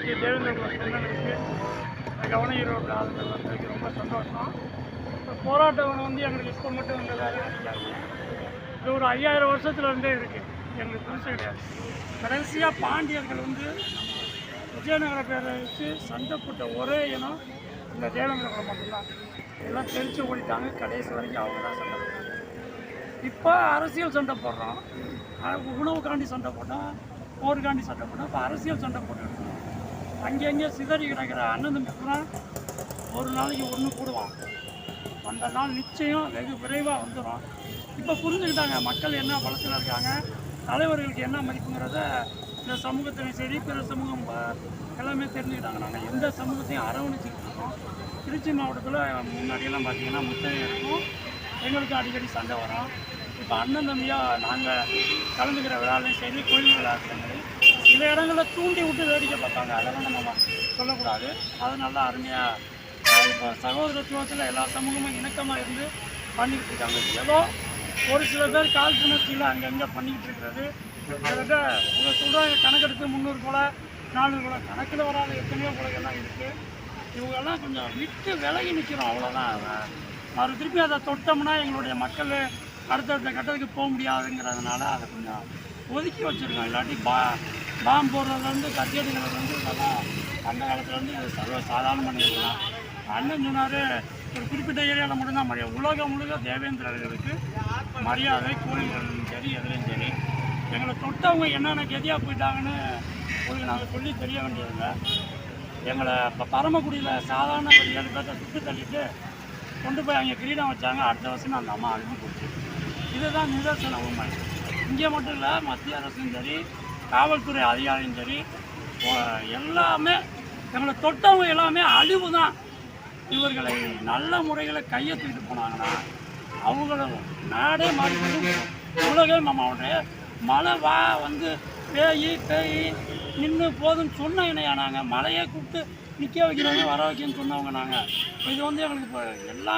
புரட்சி தேவேந்திர குல கவன ஈரோடு ஆளுநர் வந்ததுக்கு ரொம்ப சந்தோஷம். இப்போ போராட்டம் வந்து எங்களுக்கு இப்போ மட்டும் இந்த இது ஒரு ஐயாயிரம் வருஷத்தில் இருந்தே இருக்குது எங்களுக்கு புதுசு கிடையாது. கடைசியாக பாண்டியர்கள் வந்து விஜயநகர பேரரசு சண்டை போட்ட ஒரே இனம் இந்த தேவேந்திர குலம் மட்டும்தான். எல்லாம் தெரிச்சு ஓடிட்டாங்க. கடைசி வரைக்கும் அவங்க தான் சண்டை போட்டாங்க. இப்போ அரசியல் சண்டை போடுறோம். உணவுக்காண்டி சண்டை போட்டோம். போருக்காண்டி சண்டை போட்டோம். இப்போ அரசியல் சண்டை போட்டுருக்கோம் அங்கங்கே சிதறி கிடக்கிற அண்ணன் தம்பி ஒரு நாளைக்கு ஒன்று கூடுவான். அந்த நாள் நிச்சயம் வெகு விரைவாக வந்துடும். இப்போ புரிஞ்சுக்கிட்டாங்க மக்கள் என்ன பலத்தில் இருக்காங்க தலைவர்களுக்கு என்ன மதிப்புங்கிறத இந்த சமூகத்திலையும் சரி பிற சமூகம் எல்லாமே தெரிஞ்சுக்கிட்டாங்க நாங்கள் எந்த சமூகத்தையும் அரவணைச்சிக்கிட்டு இருக்கோம். திருச்சி மாவட்டத்தில் முன்னாடியெல்லாம் பார்த்தீங்கன்னா முத்தகம் இருக்கும். எங்களுக்கு அடிக்கடி சண்டை வரும். இப்போ அண்ணன் தம்பியாக நாங்கள் கலந்துக்கிற விழாலையும் சரி கோயில் விழாக்களையும் சரி சில இடங்களில் தூண்டி விட்டு வேடிக்கை பார்த்தாங்க. அதெல்லாம் நம்ம சொல்லக்கூடாது. அது நல்லா அருமையாக இப்போ சகோதரத்துவத்தில் எல்லா சமூகமும் இணக்கமாக இருந்து பண்ணிக்கிட்டு இருக்காங்க. ஏதோ ஒரு சில பேர் கால் காழ்ப்புணர்ச்சியில் அங்கங்கே பண்ணிக்கிட்டு இருக்கிறது. கிட்டத்தட்ட உங்களை சொல்கிறாங்க கணக்கெடுத்து முந்நூறு கொலை நானூறு கொலை கணக்கில் வராத எத்தனையோ கொலைகள்லாம் இருக்குது இவங்கெல்லாம் கொஞ்சம் விட்டு விலகி நிற்கிறோம் அவ்வளோதான் மறு திருப்பி அதை தொட்டோம்னா எங்களுடைய மக்கள் அடுத்தடுத்த கட்டத்துக்கு போக முடியாதுங்கிறதுனால அதை கொஞ்சம் ஒதுக்கி வச்சுருக்கோம் இல்லாட்டி பா பாம்பு போடுறதுலேருந்து கத்தியடிக்கிறதுலேருந்து இதெல்லாம் அந்த காலத்துலேருந்து சர்வ சாதாரண பண்ணிருக்கலாம் அண்ணன் சொன்னார் ஒரு குறிப்பிட்ட ஏரியாவில் மட்டும்தான் மரியாதை உலகம் முழுக்க தேவேந்திரர்களுக்கு மரியாதை கோயில்களும் சரி எதுலையும் சரி. எங்களை தொட்டவங்க என்னென்ன கதியாக போயிட்டாங்கன்னு உங்களுக்கு நாங்கள் சொல்லி தெரிய வேண்டியதில்லை. எங்களை இப்போ பரமக்குடியில் சாதாரண ஒரு ஏழு பேர்த்த சுட்டு தள்ளிட்டு கொண்டு போய் அங்கே கிரீடம் வச்சாங்க. அடுத்த வருஷம் அந்த அம்மா அனுப்பி கொடுத்து இதுதான் நிதர்சன உண்மை. இங்கே மட்டும் இல்லை மத்திய அரசும் சரி காவல்துறை அதிகாரியும் சரி எல்லாமே எங்களை தொட்டவங்க எல்லாமே அழிவு தான் இவர்களை நல்ல முறையில் கையை தூக்கிட்டு போனாங்கன்னா அவங்களும் நாடே மாறி உலகம் நம்ம மாமாவுடைய மழை வா வந்து பேய் பேய் நின்று போதும்னு சொன்ன இணையா நாங்கள் மழையை கூப்பிட்டு நிற்க வைக்கிறவங்க வர வைக்கணும்னு சொன்னவங்க நாங்கள் இது வந்து எங்களுக்கு இப்போ எல்லா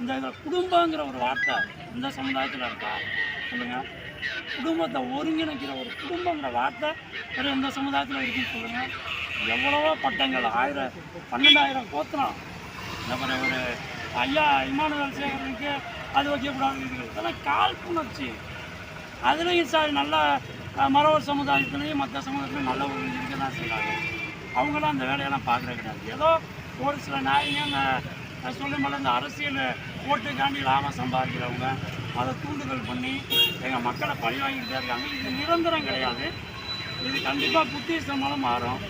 இந்த இதில் குடும்பங்கிற ஒரு வார்த்தை இந்த சமுதாயத்தில் இருக்கா? சொல்லுங்கள் குடும்பத்தை ஒருங்கிணைக்கிற ஒரு குடும்பங்கிற வார்த்தை ஒரு இந்த சமுதாயத்தில் இருக்குன்னு சொல்லுங்கள் எவ்வளவோ பட்டங்கள் ஆயிரம் பன்னெண்டாயிரம் கோத்திரம். அப்புறம் ஒரு ஐயா இமானுவல் சேகரனுக்கு அது வைக்கக்கூடாது இதெல்லாம் காழ்ப்புணர்ச்சி அதுலேயும் சார் நல்ல மரவர் சமுதாயத்துலேயும் மற்ற சமுதாயத்துலையும் நல்ல ஒரு இருக்க தான் செய்கிறாங்க அவங்களாம் அந்த வேலையெல்லாம் பார்க்குறது கிடையாது. ஏதோ ஒரு சில நாயங்க அந்த நான் சொல்ல மாதிரி இந்த அரசியல் ஓட்டுக்காண்டி லாபம் சம்பாதிக்கிறவங்க அதை தூண்டுதல் பண்ணி எங்கள் மக்களை பழி வாங்கிட்டு இருக்காங்க. இது நிரந்தரம் கிடையாது. இது கண்டிப்பாக புத்திசமாலும் மாறும்.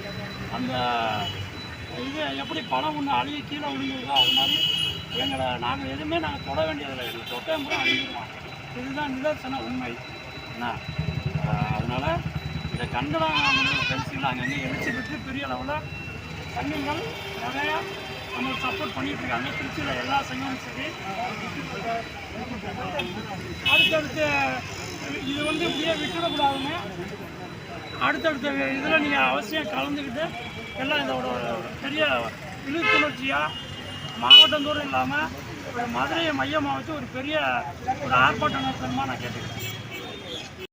அந்த இது எப்படி பணம் ஒன்று அழுகி கீழே விழுந்துருக்கோ அது மாதிரி எங்களை நாங்கள் எதுவுமே நாங்கள் தொட வேண்டியதில்லை. எங்களை தொட்டே முறை அழிஞ்சிருவோம். இதுதான் நிதர்சன உண்மை. என்ன? அதனால் இந்த கண்டனம் பெருசில் அங்கங்கே எழுச்சி பெற்று பெரிய அளவில் கண்ணுங்கள் நிறையா நம்மளுக்கு சப்போர்ட் பண்ணிட்டு இருக்காங்க திருச்சியில் எல்லா சங்கமும் சரி. அடுத்தடுத்து இது வந்து இப்படியே விட்டுடக்கூடாதுங்க அடுத்தடுத்த இதில் நீங்கள் அவசியம் கலந்துக்கிட்டு எல்லாம் இதோட பெரிய விழிப்புணர்ச்சியாக மாவட்டந்தோறும் இல்லாமல் மதுரையை மையமாக வச்சு ஒரு பெரிய ஒரு ஆர்ப்பாட்டம் நடத்தணுமா நான் கேட்டுக்கிறேன்.